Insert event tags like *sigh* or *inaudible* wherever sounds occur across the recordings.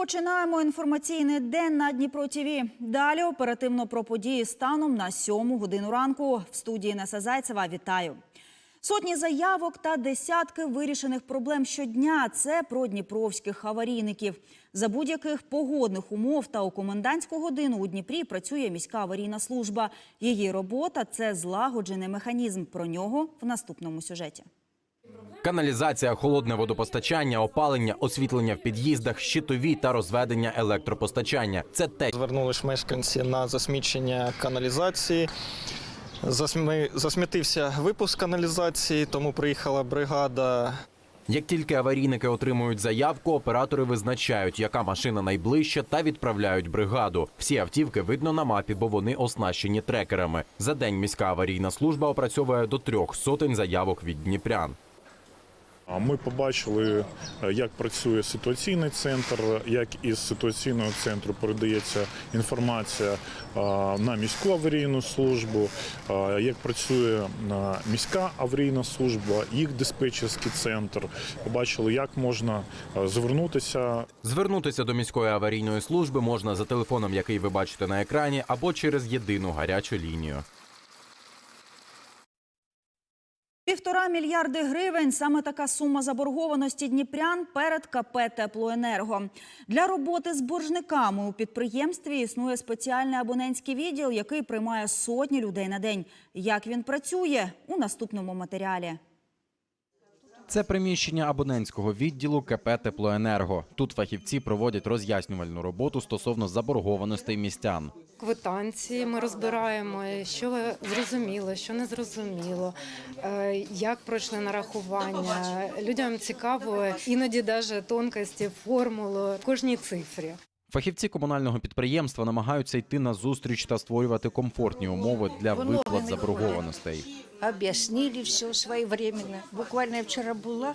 Розпочинаємо інформаційний день на Дніпро ТІВІ. Далі оперативно про події станом на сьому годину ранку. В студії Неса Зайцева вітаю. Сотні заявок та десятки вирішених проблем щодня. Це про дніпровських аварійників. За будь-яких погодних умов та у комендантську годину у Дніпрі працює міська аварійна служба. Її робота це злагоджений механізм. Про нього в наступному сюжеті. Каналізація, холодне водопостачання, опалення, освітлення в під'їздах, щитові та розведення електропостачання це те, Звернулись мешканці на засмічення каналізації. Засмі- Засмітився випуск каналізації, тому приїхала бригада. як тільки аварійники отримують заявку, оператори визначають, яка машина найближча, та відправляють бригаду. Всі автівки видно на мапі, бо вони оснащені трекерами. За день міська аварійна служба опрацьовує до трьох сотень заявок від дніпрян. Ми побачили, е, як працює ситуаційний центр, як із ситуаційного центру передається інформація на міську аварійну службу, як працює міська аварійна служба, їх диспетчерський центр. Побачили, як можна е, звернутися Звернутися до міської аварійної служби можна за телефоном, який ви бачите на екрані, або через єдину гарячу лінію. Півтора мільярди гривень саме така сума заборгованості дніпрян перед КП Теплоенерго. Для роботи з боржниками у підприємстві існує спеціальний абонентський відділ, який приймає сотні людей на день. Як він працює у наступному матеріалі. Це приміщення абонентського відділу КП Теплоенерго. Тут фахівці проводять роз'яснювальну роботу стосовно заборгованостей містян. Квитанції ми розбираємо, що зрозуміло, що не зрозуміло, е, як пройшли нарахування. Людям цікаво іноді навіть тонкості, формулу в кожній цифрі. Фахівці комунального підприємства намагаються йти на зустріч та створювати комфортні умови для виплат заборгованостей. Объяснили все своевременно. Буквально я вчера была,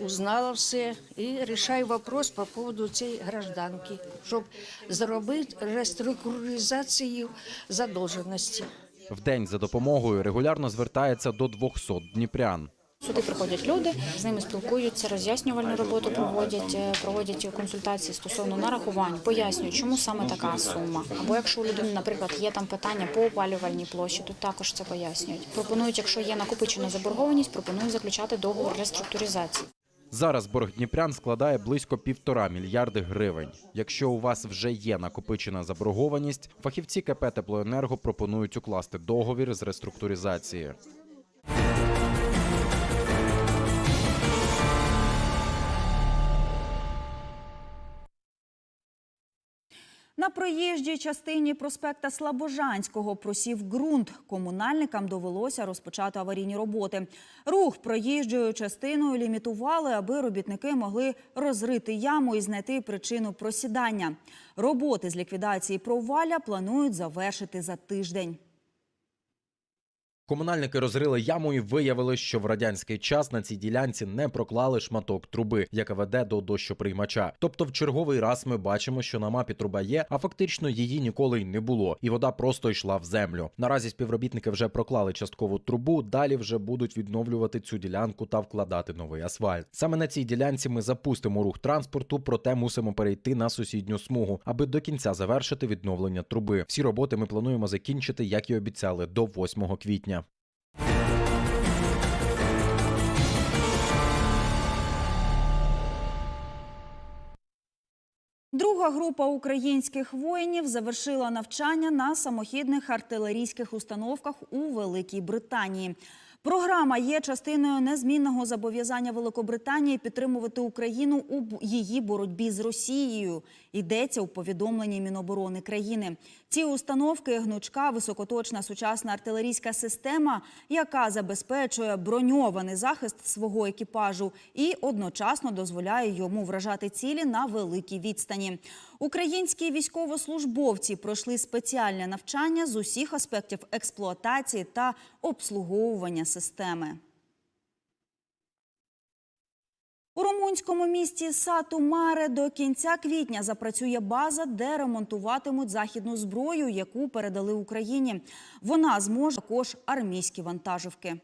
узнала все і решаю вопрос по поводу цієї гражданки, щоб зробити реструктуризацію задовженості. В день за допомогою регулярно звертається до 200 дніпрян. Сюди приходять люди, з ними спілкуються, роз'яснювальну роботу проводять, е, проводять консультації стосовно нарахувань, пояснюють, чому саме така сума. Або якщо у людини, наприклад, є там питання по опалювальній площі, тут також це пояснюють. Пропонують, якщо є накопичена заборгованість, пропонують заключати договор реструктуризації. Зараз борг дніпрян складає близько півтора мільярди гривень. Якщо у вас вже є накопичена заборгованість, фахівці КП Теплоенерго пропонують укласти договір з реструктуризації. На проїжджій частині проспекта Слабожанського просів ґрунт. Комунальникам довелося розпочати аварійні роботи. Рух проїжджою частиною лімітували, аби робітники могли розрити яму і знайти причину просідання. Роботи з ліквідації провалля планують завершити за тиждень. Комунальники розрили яму і виявили, що в радянський час на цій ділянці не проклали шматок труби, яка веде до дощоприймача. Тобто, в черговий раз ми бачимо, що на мапі труба є, а фактично її ніколи й не було, і вода просто йшла в землю. Наразі співробітники вже проклали часткову трубу. Далі вже будуть відновлювати цю ділянку та вкладати новий асфальт. Саме на цій ділянці ми запустимо рух транспорту, проте мусимо перейти на сусідню смугу, аби до кінця завершити відновлення труби. Всі роботи ми плануємо закінчити, як і обіцяли, до 8 квітня. Друга група українських воїнів завершила навчання на самохідних артилерійських установках у Великій Британії. Програма є частиною незмінного зобов'язання Великобританії підтримувати Україну у її боротьбі з Росією. Йдеться у повідомленні Міноборони країни. Ці установки гнучка високоточна сучасна артилерійська система, яка забезпечує броньований захист свого екіпажу і одночасно дозволяє йому вражати цілі на великій відстані. Українські військовослужбовці пройшли спеціальне навчання з усіх аспектів експлуатації та обслуговування системи. У румунському місті Сату Маре до кінця квітня запрацює база, де ремонтуватимуть західну зброю, яку передали Україні. Вона зможе також армійські вантажівки.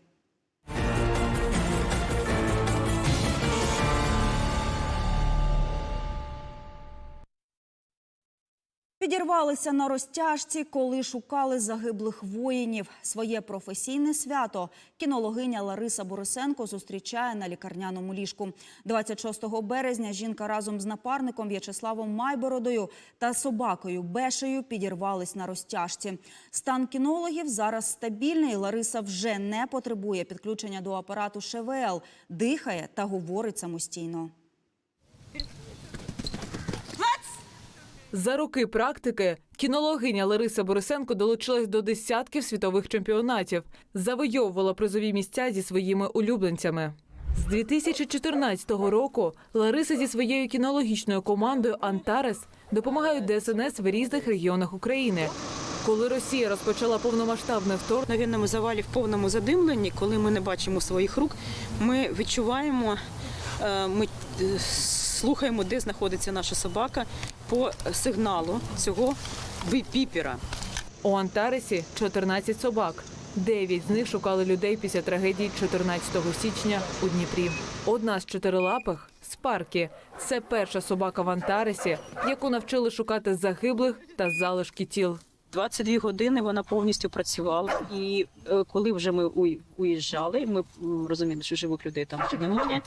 Підірвалися на розтяжці, коли шукали загиблих воїнів. Своє професійне свято кінологиня Лариса Борисенко зустрічає на лікарняному ліжку. 26 березня жінка разом з напарником В'ячеславом Майбородою та собакою Бешею підірвались на розтяжці. Стан кінологів зараз стабільний. Лариса вже не потребує підключення до апарату ШВЛ, дихає та говорить самостійно. За роки практики кінологиня Лариса Борисенко долучилась до десятків світових чемпіонатів, завойовувала призові місця зі своїми улюбленцями. З 2014 року Лариса зі своєю кінологічною командою Антарес допомагають ДСНС в різних регіонах України. Коли Росія розпочала повномасштабне вторгнення, на вінному завалі в повному задимленні, коли ми не бачимо своїх рук, ми відчуваємо, е, ми е, слухаємо, де знаходиться наша собака по сигналу цього біпіпера. У Антаресі 14 собак. Дев'ять з них шукали людей після трагедії 14 січня у Дніпрі. Одна з чотирилапих Спаркі. Це перша собака в Антаресі, яку навчили шукати загиблих та залишки тіл. 22 години вона повністю працювала. І е, коли вже ми уїжджали, ми розуміли, що живих людей там немає.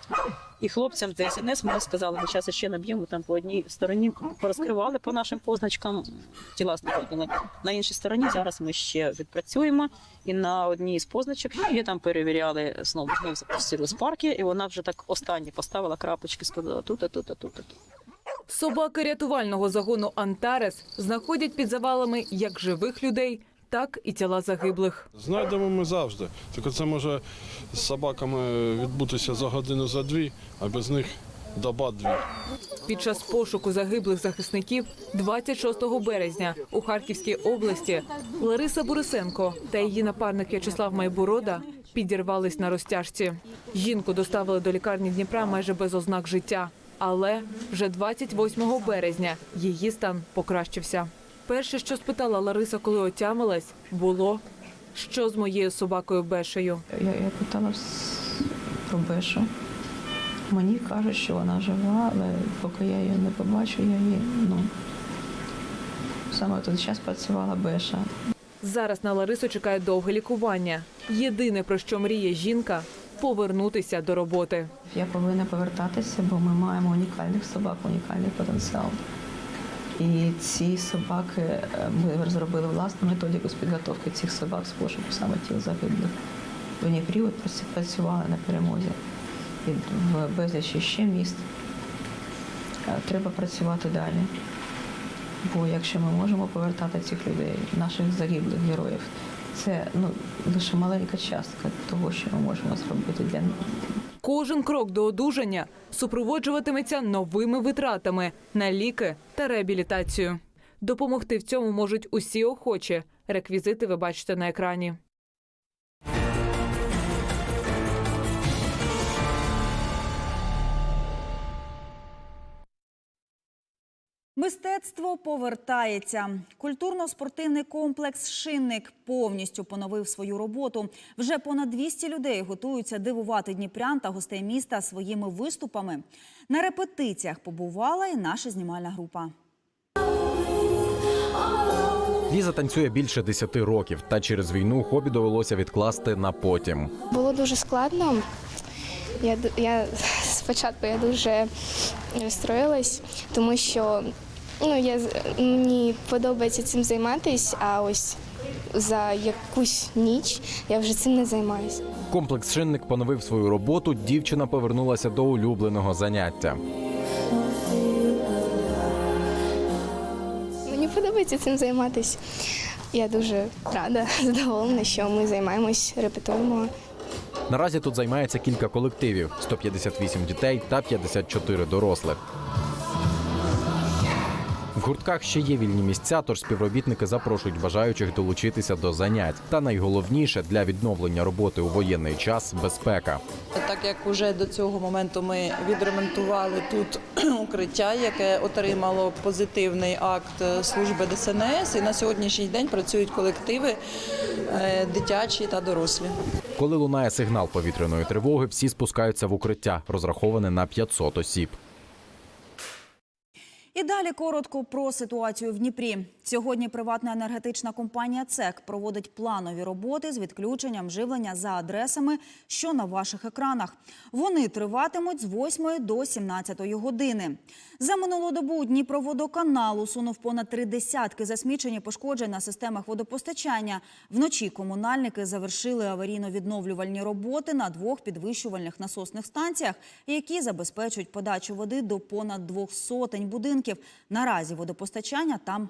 І хлопцям з ДСНС ми сказали, ми зараз ще наб'ємо там по одній стороні, порозкривали по нашим позначкам, тіла знаходили. На іншій стороні зараз ми ще відпрацюємо. І на одній з позначок і там перевіряли знову ми запустили з парки, і вона вже так останні поставила крапочки, сказала тут, а тут, а тут, а тут. Собаки рятувального загону Антарес знаходять під завалами як живих людей, так і тіла загиблих. Знайдемо ми завжди. Тільки це може з собаками відбутися за годину за дві, а без них доба дві. Під час пошуку загиблих захисників 26 березня у Харківській області Лариса Борисенко та її напарник В'ячеслав Майборода підірвались на розтяжці. Жінку доставили до лікарні Дніпра майже без ознак життя. Але вже 28 березня її стан покращився. Перше, що спитала Лариса, коли отямилась, було що з моєю собакою Бешею. Я, я питала про Бешу. Мені кажуть, що вона жива, але поки я її не побачу, я її, ну, саме той час працювала Беша. Зараз на Ларису чекає довге лікування. Єдине про що мріє жінка повернутися до роботи. Я повинна повертатися, бо ми маємо унікальних собак, унікальний потенціал. І ці собаки, е, ми розробили власну методику з підготовки цих собак з пошуку саме тіл загиблих. В Дніпрі працювали на перемозі і в безлічі ще міст. Е, Треба працювати далі. Бо якщо ми можемо повертати цих людей, наших загиблих героїв, це ну, лише маленька частка того, що ми можемо зробити для Кожен крок до одужання супроводжуватиметься новими витратами на ліки та реабілітацію. Допомогти в цьому можуть усі охочі. Реквізити ви бачите на екрані. Мистецтво повертається. Культурно-спортивний комплекс Шинник повністю поновив свою роботу. Вже понад 200 людей готуються дивувати дніпрян та гостей міста своїми виступами. На репетиціях побувала і наша знімальна група. Ліза танцює більше 10 років, та через війну хобі довелося відкласти на потім. Було дуже складно. Я, я спочатку я дуже розстроїлась, тому що ну, я, мені подобається цим займатися, а ось за якусь ніч я вже цим не займаюся. Комплекс Шинник поновив свою роботу. Дівчина повернулася до улюбленого заняття. Мені подобається цим займатися. Я дуже рада, *laughs* задоволена, що ми займаємось, репетуємо. Наразі тут займається кілька колективів: 158 дітей та 54 дорослих. В гуртках ще є вільні місця, тож співробітники запрошують бажаючих долучитися до занять. Та найголовніше для відновлення роботи у воєнний час безпека. Так як уже до цього моменту ми відремонтували тут *clears throat* укриття, яке отримало позитивний акт служби ДСНС, і на сьогоднішній день працюють колективи е, дитячі та дорослі. Коли лунає сигнал повітряної тривоги, всі спускаються в укриття, розраховане на 500 осіб. І далі коротко про ситуацію в Дніпрі. Сьогодні приватна енергетична компанія ЦЕК проводить планові роботи з відключенням живлення за адресами, що на ваших екранах. Вони триватимуть з 8 до 17 години. За минулу добу Дніпроводоканал усунув понад три десятки засмічень і пошкоджень на системах водопостачання. Вночі комунальники завершили аварійно-відновлювальні роботи на двох підвищувальних насосних станціях, які забезпечують подачу води до понад двох сотень будинків. Наразі водопостачання там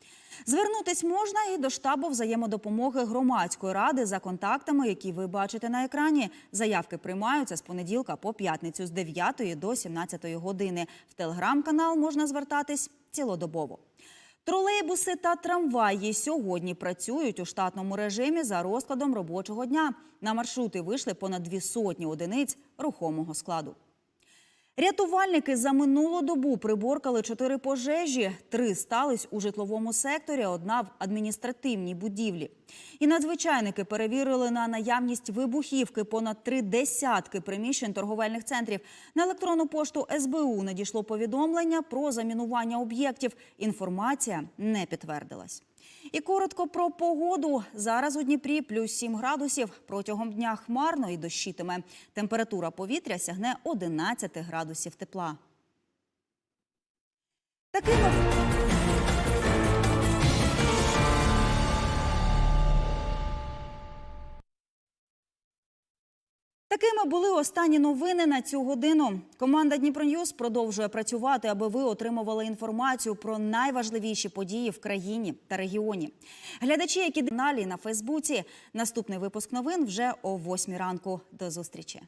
Звернутись можна і до штабу взаємодопомоги громадської ради за контактами, які ви бачите на екрані. Заявки приймаються з понеділка по п'ятницю з 9 до 17 години. В телеграм-канал можна звертатись цілодобово. Тролейбуси та трамваї сьогодні працюють у штатному режимі за розкладом робочого дня. На маршрути вийшли понад дві сотні одиниць рухомого складу. Рятувальники за минулу добу приборкали чотири пожежі. Три стались у житловому секторі, одна в адміністративній будівлі. І надзвичайники перевірили на наявність вибухівки понад три десятки приміщень торговельних центрів. На електронну пошту СБУ надійшло повідомлення про замінування об'єктів. Інформація не підтвердилась. І коротко про погоду. Зараз у Дніпрі плюс 7 градусів. Протягом дня хмарно і дощитиме. Температура повітря сягне 11 градусів тепла. Такими Такими були останні новини на цю годину. Команда Дніпроньюз продовжує працювати, аби ви отримували інформацію про найважливіші події в країні та регіоні. Глядачі, які каналі на Фейсбуці, наступний випуск новин вже о 8 ранку. До зустрічі.